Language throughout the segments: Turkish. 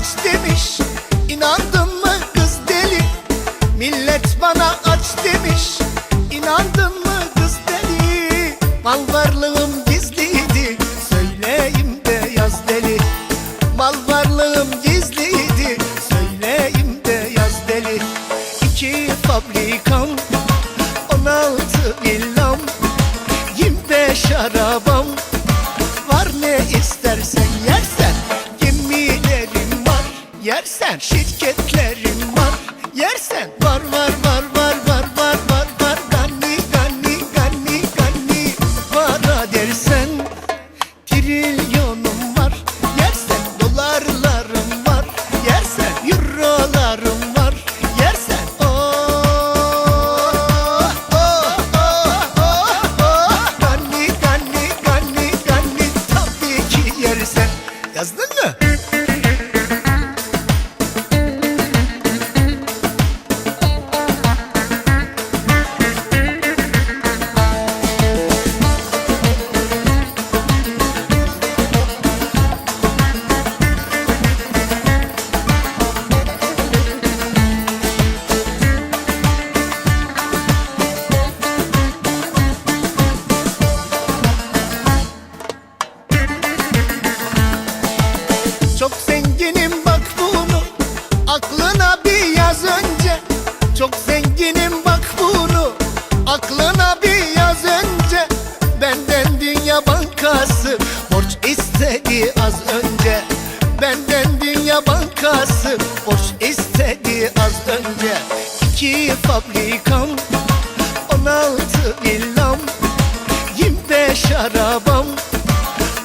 aç demiş. İnandın mı kız deli? Millet bana aç demiş. İnandın mı kız deli? Mal varlığım yersen Şirketlerim var yersen Var var var var var var var var Gani gani gani gani. Para dersen Trilyonum var yersen Dolarlarım var yersen Eurolarım var yersen Oh oh oh oh oh Gani gani gani gani. Tabii ki yersen. Yazdın mı? İstedi az önce. Benden Dünya Bankası Borç istedi az önce. İki fabrikam On altı villam Yirmi beş arabam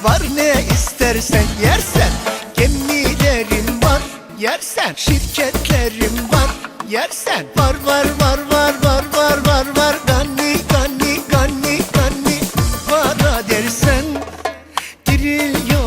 Var ne istersen yersen. Gemilerim var yersen. Şirketlerim var yersen. Var var var Trilyonum